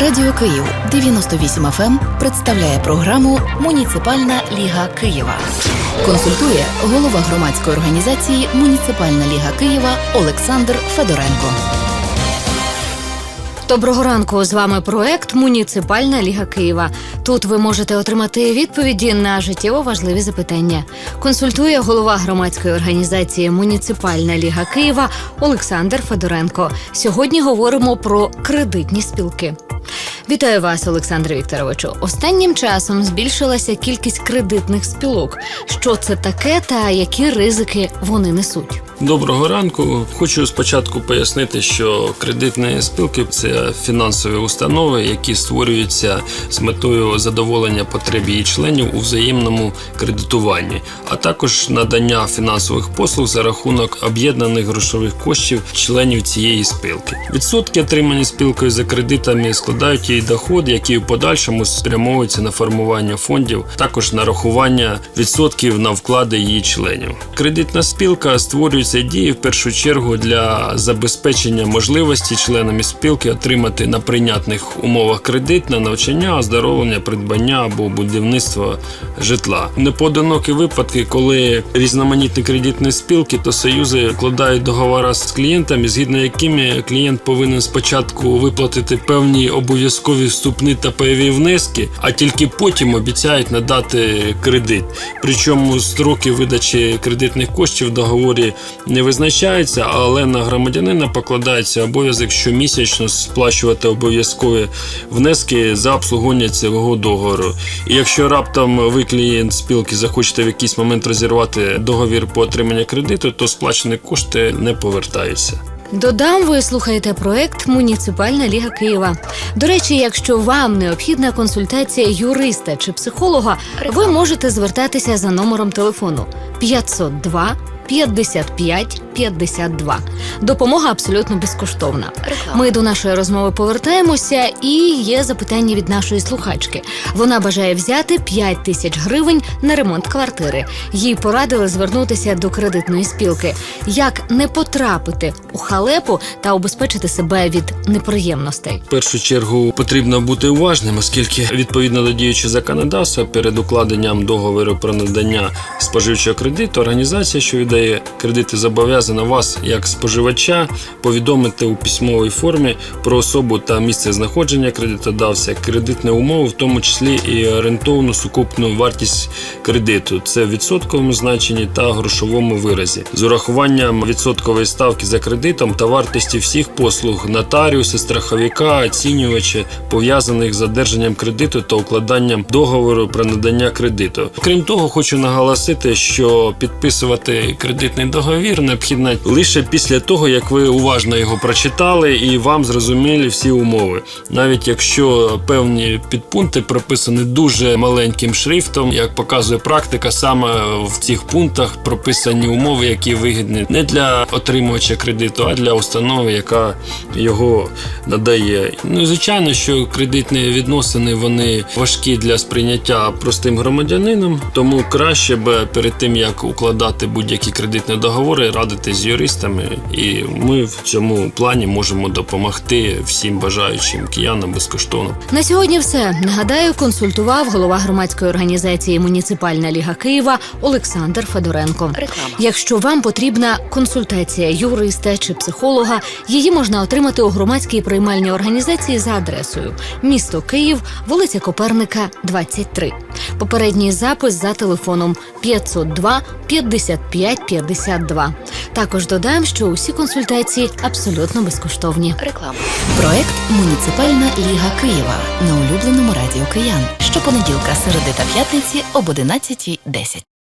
Радіо Київ 98 FM представляє програму Муніципальна ліга Києва. Консультує голова громадської організації Муніципальна ліга Києва Олександр Федоренко. Доброго ранку. З вами проект Муніципальна ліга Києва. Тут ви можете отримати відповіді на життєво важливі запитання. Консультує голова громадської організації Муніципальна ліга Києва Олександр Федоренко. Сьогодні говоримо про кредитні спілки. Вітаю вас, Олександре Вікторовичу. Останнім часом збільшилася кількість кредитних спілок. Що це таке та які ризики вони несуть? Доброго ранку. Хочу спочатку пояснити, що кредитні спілки це фінансові установи, які створюються з метою задоволення потреб її членів у взаємному кредитуванні, а також надання фінансових послуг за рахунок об'єднаних грошових коштів членів цієї спілки. Відсотки, отримані спілкою за кредитами, складають її доход, який в подальшому спрямовується на формування фондів, також нарахування відсотків на вклади її членів. Кредитна спілка створюється і діє в першу чергу для забезпечення можливості членами спілки отримати на прийнятних умовах кредит на навчання, оздоровлення, придбання або будівництво житла. Непоодинокі випадки, коли різноманітні кредитні спілки та союзи вкладають договори з клієнтами, згідно якими клієнт повинен спочатку виплатити певні обов'язкові вступні та пайові внески, а тільки потім обіцяють надати кредит. Причому строки видачі кредитних коштів в договорі не визначаються, але на громадянина покладається обов'язок щомісячно сплачувати обов'язкові внески за обслуговування цього договору. І якщо раптом ви клієнт спілки захочете в якийсь момент розірвати договір по отриманню кредиту, то сплачені кошти не повертаються. Додам, ви слухаєте проект Муніципальна ліга Києва. До речі, якщо вам необхідна консультація юриста чи психолога, ви можете звертатися за номером телефону 502 55 52. Допомога абсолютно безкоштовна. Ми до нашої розмови повертаємося, і є запитання від нашої слухачки. Вона бажає взяти 5 тисяч гривень на ремонт квартири. Їй порадили звернутися до кредитної спілки. Як не потрапити у халепу та убезпечити себе від неприємностей? В першу чергу потрібно бути уважним, оскільки відповідно до діючого законодавства перед укладенням договору про надання споживчого кредиту організація, що віддає кредити, зобов'язана вас як споживача повідомити у письмовій формі про особу та місце знаходження кредитодавця, кредитні умови, в тому числі і орієнтовну сукупну вартість кредиту. Це в відсотковому значенні та грошовому виразі з урахуванням відсоткової ставки за кредитом та вартості всіх послуг нотаріуса, страховика, оцінювача, пов'язаних з одержанням кредиту та укладанням договору про надання кредиту. Крім того, хочу наголосити, що підписувати кредитний договір необхідно лише після того, як ви уважно його прочитали і вам зрозуміли всі умови, навіть якщо певні підпункти прописані дуже маленьким шрифтом, як показує практика, саме в цих пунктах прописані умови, які вигідні не для отримувача кредиту, а для установи, яка його надає. Ну звичайно, що кредитні відносини вони важкі для сприйняття простим громадянином, тому краще б перед тим як укладати будь-які кредитні договори, радити з юристами, і ми в цьому плані можемо допомогти всім бажаючим киянам безкоштовно. На сьогодні все нагадаю, консультував голова громадської організації Муніципальна ліга Києва Олександр Федоренко. Реклама. Якщо вам потрібна консультація юриста чи психолога, її можна отримати у громадській приймальній організації за адресою місто Київ, вулиця Коперника, 23. Попередній запис за телефоном 502 55 52. Також додаємо, що усі консультації абсолютно безкоштовні. Реклама. Проект Муніципальна ліга Києва на улюбленому радіо Киян. Щопонеділка, середи та п'ятниці об 11.10.